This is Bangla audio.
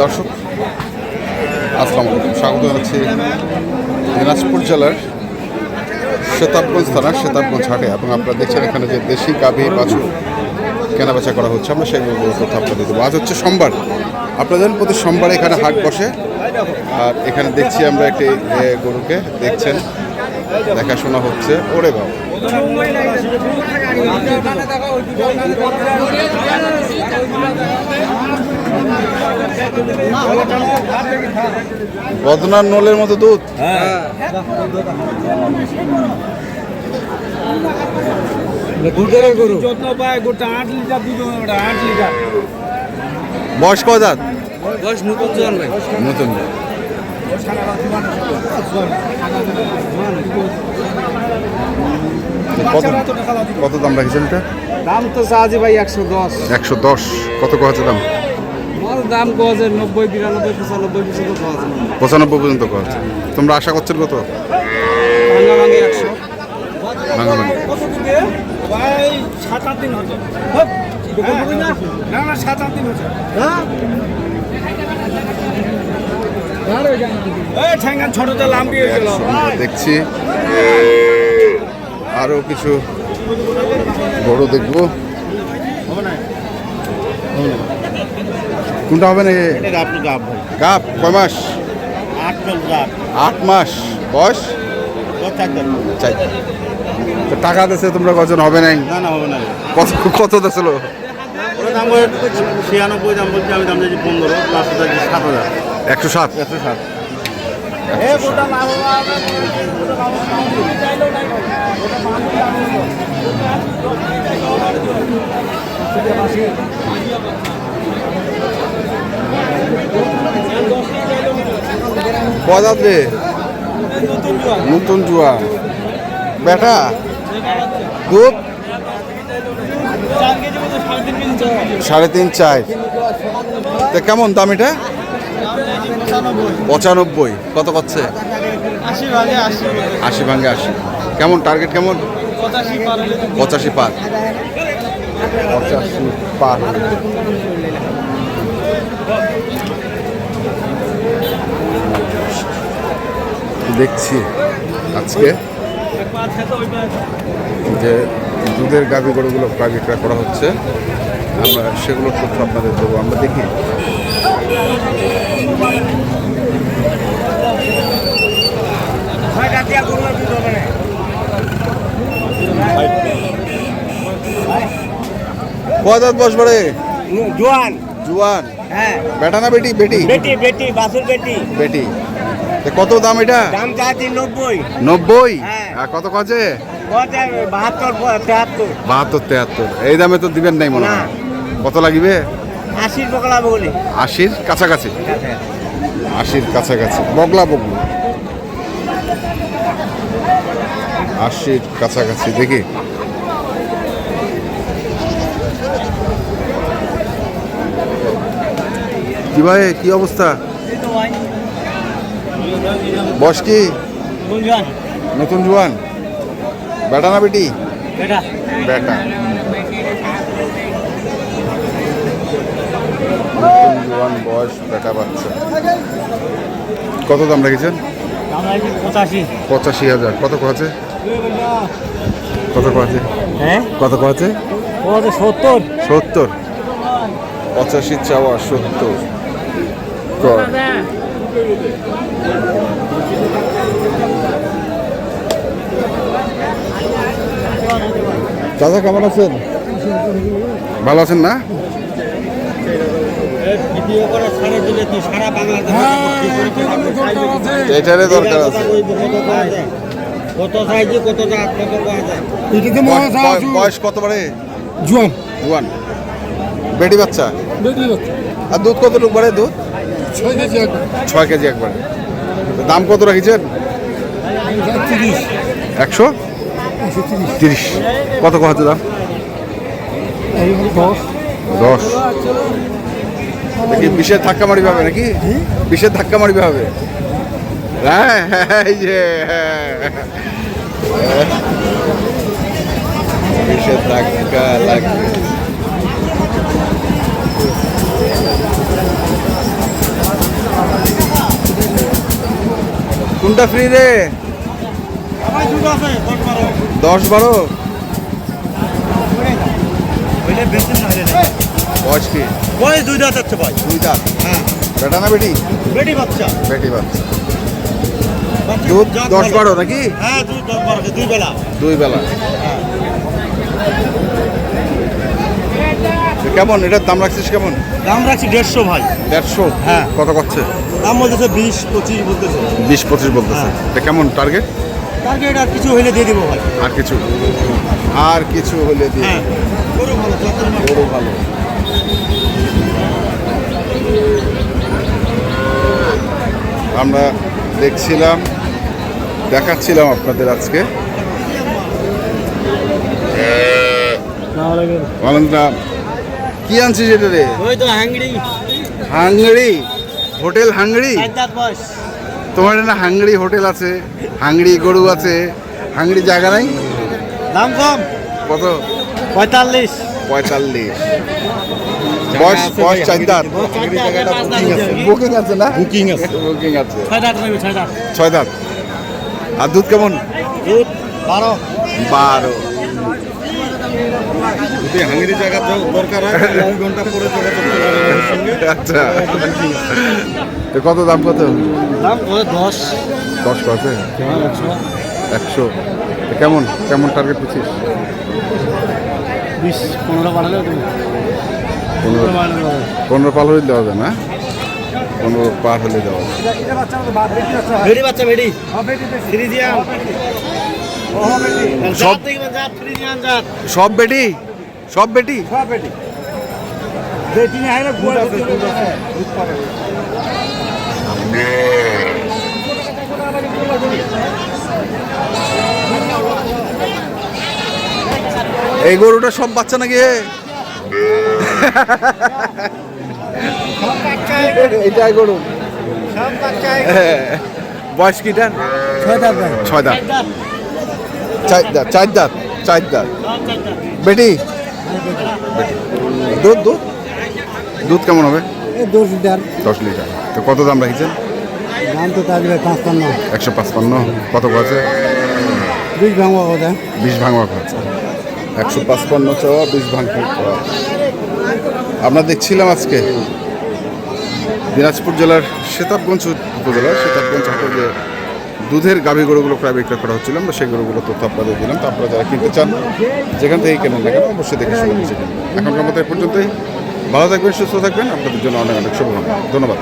দর্শক, আসসালামু আলাইকুম। স্বাগত জানাচ্ছি দিনাজপুর জেলার সেতাবগঞ্জ থানার সেতাবগঞ্জ হাটে। এবং আপনারা দেখছেন এখানে যে দেশি গাভী বাছুর কেনাবেচা করা হচ্ছে। আমরা সেগুলো তথ্য আপনাদের দেবো। আজ হচ্ছে সোমবার। আপনারা জানেন প্রতি সোমবার এখানে হাট বসে। আর এখানে দেখছি আমরা একটি গরুকে। দেখছেন দেখাশোনা হচ্ছে ওরে বাবা বদনার নলের মতো দুধ। দুধের গরু পায় গোটা আট লিটার দুধ হবে ওটা আট লিটার বয়স কয় দাঁত? বয়স নতুন নতুন কত কত দাম রাখছেন এটা? দাম তো চাহাজি ভাই একশো দশ। একশো দশ। কত কছে দাম? দাম নব্বই বিরানব্বই পঁচানব্বই পর্যন্ত পঁচানব্বই পর্যন্ত তোমরা আশা করছেন কত? ভাঙা ভাঙি একশো। ভাঙাভাঙি কত ভাই সাত আট দিন হচ্ছে না? না সাত আট দিন হচ্ছে এই ঠ্যাঙ্গান ছোটতে লাম্বি হয়ে গেল একশো আমরা দেখছি। আরও কিছু বড় দেখব। কোনটা হবে না এ? গাপ কয় মাস? আট মাস বয়স? চাই। টাকা দিছে তোমরা কজন? হবে নাই? না না হবে না কত করে ছিয়ানব্বই দাম বলছি আমি দাম দিয়েছি পনেরো প্লাস সাত হাজার। একশো সাত। একশো সাত নতুন জুয়া। বেটা দুধ সাড়ে তিন চার তা কেমন দাম এটা? পঁচানব্বই কত পাচ্ছে? আশি ভাঙ্গে আশি। কেমন টার্গেট কেমন? পঁচাশি পার পঁচাশি পার। দেখছি আজকে যে দুধের গাভী গরুগুলো বিক্রয় করা হচ্ছে। আমরা সেগুলোর তথ্য আপনাদের দেবো। আমরা দেখি। বস বাড়ে জোয়ান জুয়ান হ্যাঁ। বেটা না বেটি? বেটি? বেটি বেটি বাসুর বেটি। বেটি। কত দাম এটা? দাম চাচ্ছি নব্বই। নব্বই? হ্যাঁ। কত কাছে বাহাত্তর তেহাত্তর। বাহাত্তর তেহাত্তর। এই দামে তো দিবেন নাই মনে হয়। কত লাগিবে? আশির বকলা বলি আশির কাছাকাছি। আশির কাছাকাছি। বগলা বগলা। আশির কাছাকাছি দেখি। কি ভাই কি অবস্থা? বয়স কি? নতুন জোয়ান। বেটা না বেটি? বেটা। বেটা। নতুন জোয়ান বয়স বেটা বাচ্চা। কত দাম রেখেছেন? পঁচাশি। হাজার। কত কছে কত কছে হ্যাঁ? কত কছে সত্তর। সত্তর। পঁচাশি চাওয়া সত্তর। চাচা কেমন আছেন? ভালো আছেন না? বাংলাদেশ এটারে দরকার আছে কত সাইজে কত জাত কত পাওয়া যায়। বয়স- কত বারে জুয়ান। জুয়ান। বেটি বাচ্চা? বেটি বাচ্চা। আর দুধ কত লোক বাড়ে দুধ? ছয় কেজি একবার ছয় কেজি একবারে দাম কত রাখিছেন? তিরিশ একশো? তিরিশ। তিরিশ। কত কত দাম? দশ। দশ। নাকি বিষের ধাক্কা মারি হবে নাকি? বিষের ধাক্কা মারি হবে হ্যাঁ হ্যাঁ এই যে হ্যাঁ। বিষের ধাক্কা লাগবে। কোনটা ফ্রি রে? দশ বারো। বেশি বয়স কি? বয়স দুই দাঁত আছে ভাই। দুই দাঁত? হ্যাঁ। বেটা না বেটি? বেটি বাচ্চা। বেটি বাচ্চা। দুধ দশ বারো নাকি? হ্যাঁ দুধ দশ বারো দুই বেলা। দুই বেলা। তো কেমন? এটার দাম রাখছিস কেমন? দাম রাখছি দেড়শো ভাই। দেড়শো? হ্যাঁ। কত করছে? দাম বলতেছে বিশ পঁচিশ বলতেছে। বিশ পঁচিশ বলতেছে। হ্যাঁ। এটা কেমন টার্গেট টার্গেট আর কিছু হইলে দিয়ে দিব ভাই। আর কিছু? আর কিছু হলে দিয়ে হ্যাঁ। গরু ভালো গরু ভালো। আমরা দেখছিলাম দেখাচ্ছিলাম আপনাদের আজকে। কি আনছিস এটা রে? ওই তো হ্যাংড়ি হাংড়ি হোটেল বয়স তোমার না হাংড়ি হোটেল আছে হাংড়ি গরু আছে হাংড়ি জায়গা নাই? দাম কম। কত? পঁয়তাল্লিশ। পঁয়তাল্লিশ। বয়স বয়স চার দাঁত বুকিং আছে না? বুকিং আছে। বুকিং আছে। ছয় দাঁত নেবে ছয় দাঁত ছয় দাঁত আর দুধ কেমন? দুধ বারো। বারো। যদি হাঙ্গিরি জায়গা দরকার হয় দুই ঘণ্টা পরে যোগাযোগ করবেন আচ্ছা। তো কত দাম কত? দাম ওই দশ। দশ কত একশো। কেমন? কেমন টার্গেট পেয়েছিস বিশ পনেরো বাড়ালে তুমি পনেরো পনেরো পার হলে দেওয়া যাবে না? পনেরো পার হলে দেওয়া সব- জাত সব বেটি? সব বেটি? এই গরুটা সব বাচ্চা নাকি? এটাই গরু। হ্যাঁ। বয়স কিটার ছয় দাঁত। ছয় দাঁত। চার দাঁত চার দাঁত চার দাঁত। বেটি? বেটি। দুধ দুধ? দুধ কেমন হবে? দশ লিটার। দশ লিটার। তো কত দাম রাখছেন? দাম তো থাকবে পাঁচপান্ন। একশো পাঁচপান্ন। কত আছে বিশ ভাঙবো কথা বিশ ভাঙা খরচা। একশো পাঁচপান্ন চাওয়া বিশ ভাঙা আমরা দেখছিলাম আজকে দিনাজপুর জেলার সেতাবগঞ্জ উপজেলার সেতাবগঞ্জ যে দুধের গাভী গরুগুলো প্রায় বিক্রয় করা হচ্ছিল, আমরা সেই গরুগুলো তথ্য আপনাদের দিলাম। তো আপনারা যারা কিনতে চান, যেখান থেকে কেনেন না কেন, অবশ্যই দেখে শুনে কিনবেন এখনকার মতো এই পর্যন্তই। ভালো থাকবেন, সুস্থ থাকবেন। আপনাদের জন্য অনেক অনেক শুভকামনা। ধন্যবাদ।